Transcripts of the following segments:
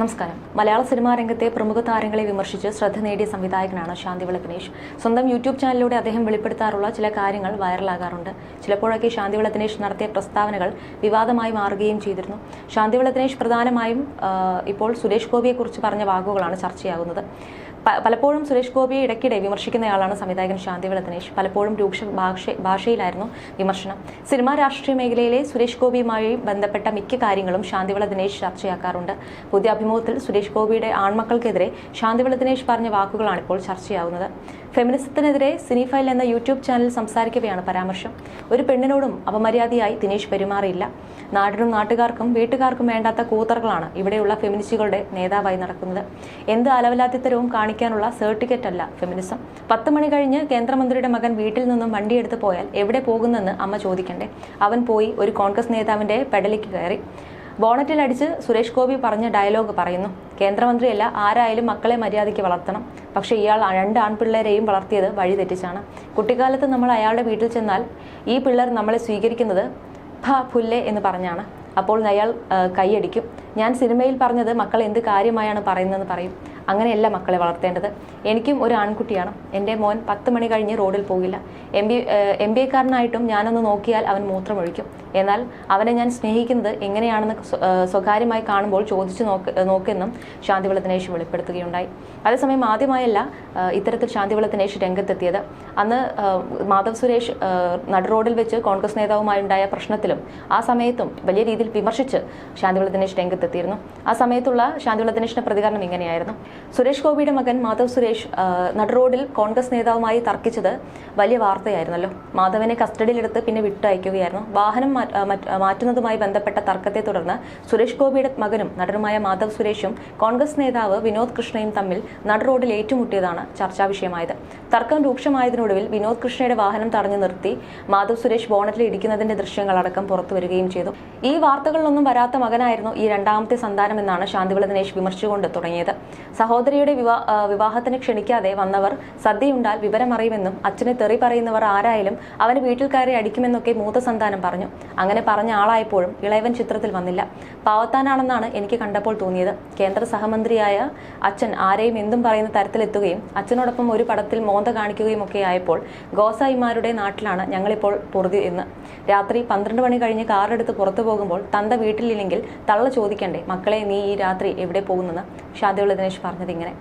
നമസ്കാരം. മലയാള സിനിമാ രംഗത്തെ പ്രമുഖ താരങ്ങളെ വിമർശിച്ച് ശ്രദ്ധ നേടിയ സംവിധായകനാണ് ശാന്തിവിള ദിനേശ് സ്വന്തം യൂട്യൂബ് ചാനലിലൂടെ അദ്ദേഹം വെളിപ്പെടുത്താറുള്ള ചില കാര്യങ്ങൾ വൈറലാകാറുണ്ട്. ചിലപ്പോഴൊക്കെ ശാന്തിവിള ദിനേഷ് നടത്തിയ പ്രസ്താവനകൾ വിവാദമായി മാറുകയും ചെയ്തിരുന്നു. ശാന്തിവിള ദിനേഷ് പ്രധാനമായും ഇപ്പോൾ സുരേഷ് ഗോപിയെക്കുറിച്ച് പറഞ്ഞ വാക്കുകളാണ് ചർച്ചയാകുന്നത്. പലപ്പോഴും സുരേഷ് ഗോപിയെ ഇടയ്ക്കിടെ വിമർശിക്കുന്നയാളാണ് സംവിധായകൻ ശാന്തിവിള ദിനേശ്. പലപ്പോഴും രൂക്ഷ ഭാഷ ഭാഷയിലായിരുന്നു വിമർശനം. സിനിമാ രാഷ്ട്രീയ മേഖലയിലെ സുരേഷ് ഗോപിയുമായി ബന്ധപ്പെട്ട മിക്ക കാര്യങ്ങളും ശാന്തിവിള ദിനേശ് ചർച്ചയാക്കാറുണ്ട്. പുതിയ അഭിമുഖത്തിൽ സുരേഷ് ഗോപിയുടെ ആൺമക്കൾക്കെതിരെ ശാന്തിവിള ദിനേശ് പറഞ്ഞ വാക്കുകളാണ് ഇപ്പോൾ ചർച്ചയാവുന്നത്. ഫെമിനിസത്തിനെതിരെ സിനിഫൈൽ എന്ന യൂട്യൂബ് ചാനൽ സംസാരിക്കവെയാണ് പരാമർശം. ഒരു പെണ്ണിനോടും അപമര്യാദയായി ദിനേശ് പെരുമാറിയില്ല. നാടിനും നാട്ടുകാർക്കും വീട്ടുകാർക്കും വേണ്ടാത്ത കൂത്തറുകളാണ് ഇവിടെയുള്ള ഫെമിനിസ്റ്റുകളുടെ നേതാവായി നടക്കുന്നത്. എന്ത് അലവലാത്തിത്തരവും കാണിക്കാനുള്ള സർട്ടിഫിക്കറ്റ് അല്ല ഫെമിനിസം പത്ത് മണി കഴിഞ്ഞ് കേന്ദ്രമന്ത്രിയുടെ മകൻ വീട്ടിൽ നിന്നും വണ്ടിയെടുത്ത് പോയാൽ എവിടെ പോകുന്നെന്ന് അമ്മ ചോദിക്കണ്ടേ? അവൻ പോയി ഒരു കോൺഗ്രസ് നേതാവിന്റെ പെടലിക്ക് കയറി. ബോണറ്റിൽ അടിച്ച് സുരേഷ് ഗോപി പറഞ്ഞ ഡയലോഗ് പറയുന്നു. കേന്ദ്രമന്ത്രിയല്ല ആരായാലും മക്കളെ മര്യാദയ്ക്ക് വളർത്തണം. പക്ഷേ ഇയാൾ രണ്ട് ആൺപിള്ളേരെയും വളർത്തിയത് വഴി തെറ്റിച്ചാണ് കുട്ടിക്കാലത്ത് നമ്മൾ അയാളുടെ വീട്ടിൽ ചെന്നാൽ ഈ പിള്ളേർ നമ്മളെ സ്വീകരിക്കുന്നത് ഭ പുല്ലെ എന്ന് പറഞ്ഞാണ്. അപ്പോൾ അയാൾ കൈയടിക്കും. ഞാൻ സിനിമയിൽ പറഞ്ഞത് മക്കൾ എന്ത് കാര്യമായാണ് പറയുന്നതെന്ന് പറയും. അങ്ങനെയല്ല മക്കളെ വളർത്തേണ്ടത്. എനിക്കും ഒരു ആൺകുട്ടിയാണ്. എന്റെ മോൻ പത്ത് മണി കഴിഞ്ഞ് റോഡിൽ പോകില്ല. എം ബി എം ബി എക്കാരനായിട്ടും ഞാനൊന്ന് നോക്കിയാൽ അവൻ മൂത്രമൊഴിക്കും. എന്നാൽ അവനെ ഞാൻ സ്നേഹിക്കുന്നത് എങ്ങനെയാണെന്ന് സ്വകാര്യമായി കാണുമ്പോൾ ചോദിച്ചു നോക്ക് നോക്കെന്നും ശാന്തിവിള ദിനേശ് വെളിപ്പെടുത്തുകയുണ്ടായി. അതേസമയം ആദ്യമായല്ല ഇത്തരത്തിൽ ശാന്തിവിള ദിനേശ് രംഗത്തെത്തിയത്. അന്ന് മാധവ് സുരേഷ് നടുറോഡിൽ വെച്ച് കോൺഗ്രസ് നേതാവുമായുണ്ടായ പ്രശ്നത്തിലും ആ സമയത്തും വലിയ രീതിയിൽ വിമർശിച്ച് ശാന്തിവിള ദിനേശ് രംഗത്തെത്തിയിരുന്നു. ആ സമയത്തുള്ള ശാന്തിവിള ദിനേശിന്റെ പ്രതികരണം ഇങ്ങനെയായിരുന്നു. സുരേഷ് ഗോപിയുടെ മകൻ മാധവ് സുരേഷ് നടുറോഡിൽ കോൺഗ്രസ് നേതാവുമായി തർക്കിച്ചത് വലിയ വാർത്തയായിരുന്നല്ലോ. മാധവനെ കസ്റ്റഡിയിലെടുത്ത് പിന്നെ വിട്ടയക്കുകയായിരുന്നു. വാഹനം മാറ്റുന്നതുമായി ബന്ധപ്പെട്ട തർക്കത്തെ തുടർന്ന് സുരേഷ് ഗോപിയുടെ മകനും നടനുമായ മാധവ് സുരേഷും കോൺഗ്രസ് നേതാവ് വിനോദ് കൃഷ്ണയും തമ്മിൽ നടുറോഡിൽ ഏറ്റുമുട്ടിയതാണ് ചർച്ചാ വിഷയമായത്. തർക്കം രൂക്ഷമായതിനൊടുവിൽ വിനോദ് കൃഷ്ണയുടെ വാഹനം തടഞ്ഞു നിർത്തി മാധവ് സുരേഷ് ബോണറ്റിൽ ഇടിക്കുന്നതിന്റെ ദൃശ്യങ്ങളടക്കം പുറത്തു വരികയും ചെയ്തു. ഈ വാർത്തകളിലൊന്നും വരാത്ത മകനായിരുന്നു ഈ രണ്ടാമത്തെ സന്താനമെന്നാണ് ശാന്തിവിള ദിനേശ് വിമർശിച്ചുകൊണ്ട് തുടങ്ങിയത്. സഹോദരിയുടെ വിവാ വിവാഹത്തിന് ക്ഷണിക്കാതെ വന്നവർ സദ്യയുണ്ടാൽ വിവരമറിയുമെന്നും അച്ഛനെ തെറി പറയുന്നവർ ആരായാലും അവന് വീട്ടിൽ കയറി അടിക്കുമെന്നൊക്കെ മൂത്തസന്താനം പറഞ്ഞു. അങ്ങനെ പറഞ്ഞ ആളായപ്പോഴും ഇളയവൻ ചിത്രത്തിൽ വന്നില്ല. പാവത്താനാണെന്നാണ് എനിക്ക് കണ്ടപ്പോൾ തോന്നിയത്. കേന്ദ്ര സഹമന്ത്രിയായ അച്ഛൻ ആരെയും എന്തും പറയുന്ന തരത്തിലെത്തുകയും അച്ഛനോടൊപ്പം ഒരു പടത്തിൽ മോന്ത കാണിക്കുകയും ഒക്കെ ആയപ്പോൾ ഗോസായിമാരുടെ നാട്ടിലാണ് ഞങ്ങളിപ്പോൾ പൊറുതി എന്ന്. രാത്രി പന്ത്രണ്ട് മണി കഴിഞ്ഞ് കാറെടുത്ത് പുറത്തു പോകുമ്പോൾ തന്ത വീട്ടിലില്ലെങ്കിൽ തള്ള ചോദിക്കണ്ടേ മക്കളെ നീ ഈ രാത്രി എവിടെ പോകുന്നെന്ന്? ഷാദിയുള്ള ദിനേശ് പറഞ്ഞത് ഇങ്ങനെ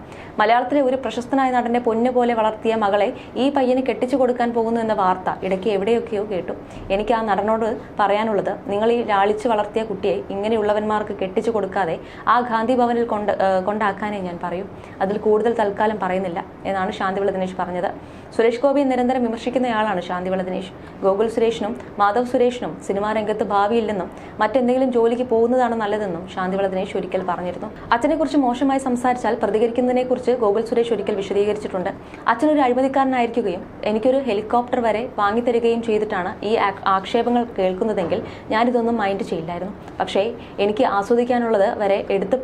മലയാളത്തിലെ ഒരു പ്രശസ്തനായ നടന്റെ പൊന്നു പോലെ വളർത്തിയ മകളെ ഈ പയ്യന് കെട്ടിച്ചു കൊടുക്കാൻ പോകുന്നു എന്ന വാർത്ത ഇടയ്ക്ക് എവിടെയൊക്കെയോ കേട്ടു. എനിക്ക് ആ നടനോട് പറയാനുള്ളത് നിങ്ങൾ ഈ ലാളിച്ച് വളർത്തിയ കുട്ടിയെ ഇങ്ങനെയുള്ളവന്മാർക്ക് കെട്ടിച്ചു കൊടുക്കാതെ ആ ഗാന്ധി ഭവനിൽ കൊണ്ട് കൊണ്ടാക്കാനേ ഞാൻ പറയൂ. അതിൽ കൂടുതൽ തൽക്കാലം പറയുന്നില്ല എന്നാണ് ശാന്തിവിള ദിനേശ് പറഞ്ഞത്. സുരേഷ് ഗോപിയെ നിരന്തരം വിമർശിക്കുന്നയാളാണ് ശാന്തിവിള ദിനേശ് ഗോകുൽ സുരേഷിനും മാധവ് സുരേഷിനും സിനിമാ രംഗത്ത് ഭാവിയില്ലെന്നും മറ്റെന്തെങ്കിലും ജോലിക്ക് പോകുന്നതാണ് നല്ലതെന്നും ശാന്തിവിള ദിനേശ് ഒരിക്കൽ പറഞ്ഞിരുന്നു. അച്ഛനെക്കുറിച്ച് മോശമായി സംസാരിച്ചാൽ പ്രതികരിക്കുന്നതിനെക്കുറിച്ച് ഗോകുൽ സുരേഷ് ഒരിക്കൽ വിശദീകരിച്ചിട്ടുണ്ട്. അച്ഛനൊരു അഴിമതിക്കാരനായിരിക്കുകയും എനിക്കൊരു ഹെലികോപ്റ്റർ വരെ വാങ്ങിത്തരികയും ചെയ്തിട്ടാണ് ഈ ആക്ഷേപങ്ങൾ കേൾക്കുന്നതെങ്കിൽ ഞാനിതൊന്നും മൈൻഡ് ചെയ്യില്ലായിരുന്നു. പക്ഷേ എനിക്ക് ആസ്വദിക്കാനുള്ളത് വരെ എടുത്ത്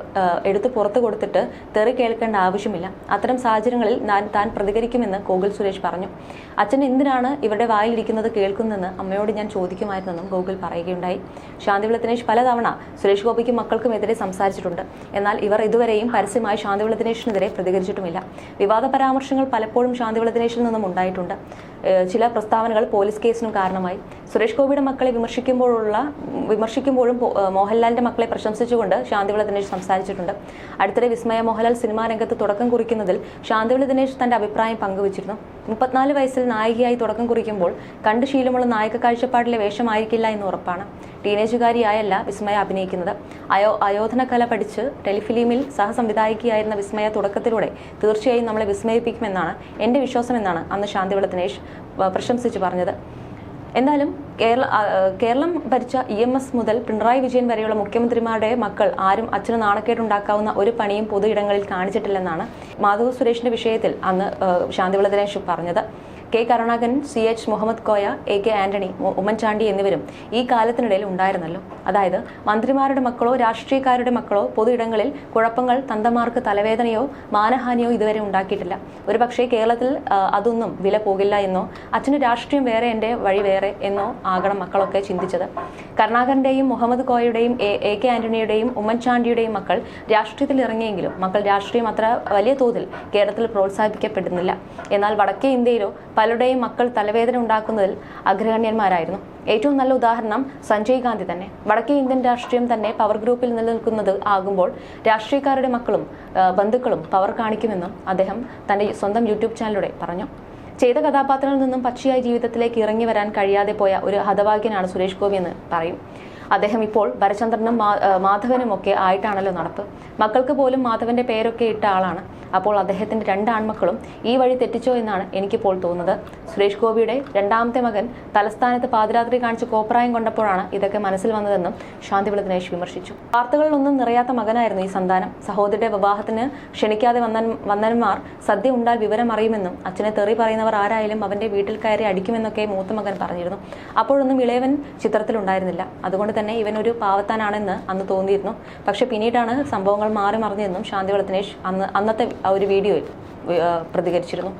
എടുത്ത് പുറത്തു കൊടുത്തിട്ട് തെറി കേൾക്കേണ്ട ആവശ്യമില്ല. അത്തരം സാഹചര്യങ്ങളിൽ ഞാൻ താൻ പ്രതികരിക്കുമെന്ന് ഗോകുൽ സുരേഷ് പറഞ്ഞു അച്ഛൻ എന്തിനാണ് ഇവരുടെ വായിലിരിക്കുന്നത് കേൾക്കുന്നതെന്ന് അമ്മയോട് ഞാൻ ചോദിക്കുമായിരുന്നെന്നും ഗോകുൽ പറയുകയുണ്ടായി. ശാന്തിവിള പലതവണ സുരേഷ് ഗോപിക്കും മക്കൾക്കും എതിരെ സംസാരിച്ചിട്ടുണ്ട്. എന്നാൽ ഇവർ ഇതുവരെയും പരസ്യമായി ശാന്തിവിള ദിനേശിനെതിരെ പ്രതികരിച്ചിട്ടുമില്ല. വിവാദ പരാമർശങ്ങൾ പലപ്പോഴും ശാന്തിവിള നിന്നും ഉണ്ടായിട്ടുണ്ട്. ചില പ്രസ്താവനകൾ പോലീസ് കേസിനും കാരണമായി. സുരേഷ് ഗോപിയുടെ മക്കളെ വിമർശിക്കുമ്പോഴുള്ള വിമർശിക്കുമ്പോഴും മോഹൻലാലിന്റെ മക്കളെ പ്രശംസിച്ചുകൊണ്ട് ശാന്തിവിള ദിനേശ് സംസാരിച്ചിട്ടുണ്ട്. അടുത്തിടെ വിസ്മയ മോഹൻലാൽ സിനിമാ രംഗത്ത് തുടക്കം കുറിക്കുന്നതിൽ ശാന്തിവിള ദിനേശ് തന്റെ അഭിപ്രായം പങ്കുവച്ചിരുന്നു. മുപ്പത്തിനാല് വയസ്സിൽ നായികയായി തുടക്കം കുറിക്കുമ്പോൾ കണ്ടു ശീലമുള്ള നായക കാഴ്ചപ്പാടിലെ വേഷമായിരിക്കില്ല എന്ന് ഉറപ്പാണ്. ടീനേജുകാരിയായല്ല വിസ്മയ അഭിനയിക്കുന്നത്. അയോ അയോധന കല പഠിച്ച് ടെലിഫിലിമിൽ സഹസംവിധായികയായിരുന്ന വിസ്മയ തുടക്കത്തിലൂടെ തീർച്ചയായും നമ്മളെ വിസ്മയിപ്പിക്കുമെന്നാണ് എന്റെ വിശ്വാസമെന്നാണ് അന്ന് ശാന്തിവിള ദിനേശ് വ- പ്രശംസിച്ച് പറഞ്ഞത്. എന്തായാലും കേരള കേരളം ഭരിച്ച ഇ എം എസ് മുതൽ പിണറായി വിജയൻ വരെയുള്ള മുഖ്യമന്ത്രിമാരുടെ മക്കൾ ആരും അച്ഛന് നാണക്കേടുണ്ടാക്കാവുന്ന ഒരു പണിയും പൊതു ഇടങ്ങളിൽ കാണിച്ചിട്ടില്ലെന്നാണ് മാധവ് സുരേഷിന്റെ വിഷയത്തിൽ അന്ന് ശാന്തിവിള ദിനേശ് പറഞ്ഞത്. K Karunakaran C H Muhammad Koya A K Antony Oommen Chandy എന്നിവരും ഈ കാലത്തിനിടയിൽ ഉണ്ടായിരുന്നല്ലോ. അതായത് മന്ത്രിമാരുടെ മക്കളോ രാഷ്ട്രീയക്കാരുടെ മക്കളോ പൊതു ഇടങ്ങളിൽ കുഴപ്പങ്ങൾ തന്തമാർക്ക് തലവേദനയോ മാനഹാനിയോ ഇതുവരെ ഉണ്ടാക്കിയിട്ടില്ല. ഒരുപക്ഷേ കേരളത്തിൽ അതൊന്നും വില പോകില്ല എന്നോ അച്ഛന് രാഷ്ട്രീയം വേറെ എന്റെ വഴി വേറെ എന്നോ ആകണം മക്കളൊക്കെ ചിന്തിച്ചത്. കരുണാകരന്റെയും മുഹമ്മദ് കോയയുടെയും എ കെ ആന്റണിയുടെയും ഉമ്മൻചാണ്ടിയുടെയും മക്കൾ രാഷ്ട്രീയത്തിൽ ഇറങ്ങിയെങ്കിലും മക്കൾ രാഷ്ട്രീയം അത്ര വലിയ തോതിൽ കേരളത്തിൽ പ്രോത്സാഹിപ്പിക്കപ്പെടുന്നില്ല. എന്നാൽ വടക്കേ ഇന്ത്യയിലോ പലരുടെയും മക്കൾ തലവേദന ഉണ്ടാക്കുന്നതിൽ അഗ്രഗണ്യന്മാരായിരുന്നു. ഏറ്റവും നല്ല ഉദാഹരണം സഞ്ജയ് ഗാന്ധി തന്നെ. വടക്കേ ഇന്ത്യൻ രാഷ്ട്രീയം തന്നെ പവർ ഗ്രൂപ്പിൽ നിലനിൽക്കുന്നത് ആകുമ്പോൾ രാഷ്ട്രീയക്കാരുടെ മക്കളും ബന്ധുക്കളും പവർ കാണിക്കുമെന്നും അദ്ദേഹം തന്റെ സ്വന്തം യൂട്യൂബ് ചാനലിലൂടെ പറഞ്ഞു. ചെയ്ത കഥാപാത്രങ്ങളിൽ നിന്നും പച്ചയായ ജീവിതത്തിലേക്ക് ഇറങ്ങി വരാൻ കഴിയാതെ പോയ ഒരു ഹതഭാഗ്യനാണ് സുരേഷ് ഗോപി എന്ന് പറയും. അദ്ദേഹം ഇപ്പോൾ ഭരചന്ദ്രനും മാധവനും ഒക്കെ ആയിട്ടാണല്ലോ നടപ്പ്. മക്കൾക്ക് പോലും മാധവന്റെ പേരൊക്കെ ഇട്ട ആളാണ്. അപ്പോൾ അദ്ദേഹത്തിന്റെ രണ്ട് ആൺമക്കളും ഈ വഴി തെറ്റിച്ചോ എന്നാണ് എനിക്കിപ്പോൾ തോന്നുന്നത്. സുരേഷ് ഗോപിയുടെ രണ്ടാമത്തെ മകൻ തലസ്ഥാനത്ത് പാതിരാത്രി കാണിച്ച് കോപ്രായം കൊണ്ടപ്പോഴാണ് ഇതൊക്കെ മനസ്സിൽ വന്നതെന്നും ശാന്തിവിള ദിനേശ് വിമർശിച്ചു. വാർത്തകളിലൊന്നും നിറയാത്ത മകനായിരുന്നു ഈ സന്താനം. സഹോദരിയുടെ വിവാഹത്തിന് ക്ഷണിക്കാതെ വന്ന വന്നന്മാർ സദ്യ ഉണ്ടാൽ വിവരം അറിയുമെന്നും അച്ഛനെ തെറി പറയുന്നവർ ആരായാലും അവന്റെ വീട്ടിൽ കയറി അടിക്കുമെന്നൊക്കെ മൂത്ത മകൻ പറഞ്ഞിരുന്നു. അപ്പോഴൊന്നും ഇളയവൻ ചിത്രത്തിലുണ്ടായിരുന്നില്ല. അതുകൊണ്ട് തന്നെ ഇവൻ ഒരു പാവത്താനാണെന്ന് അന്ന് തോന്നിയിരുന്നു. പക്ഷെ പിന്നീടാണ് സംഭവങ്ങൾ മാറി മറിഞ്ഞതെന്നും ശാന്തി വളത്തിനേഷ് അന്ന് അന്നത്തെ ആ ഒരു വീഡിയോയിൽ പ്രതികരിച്ചിരുന്നു.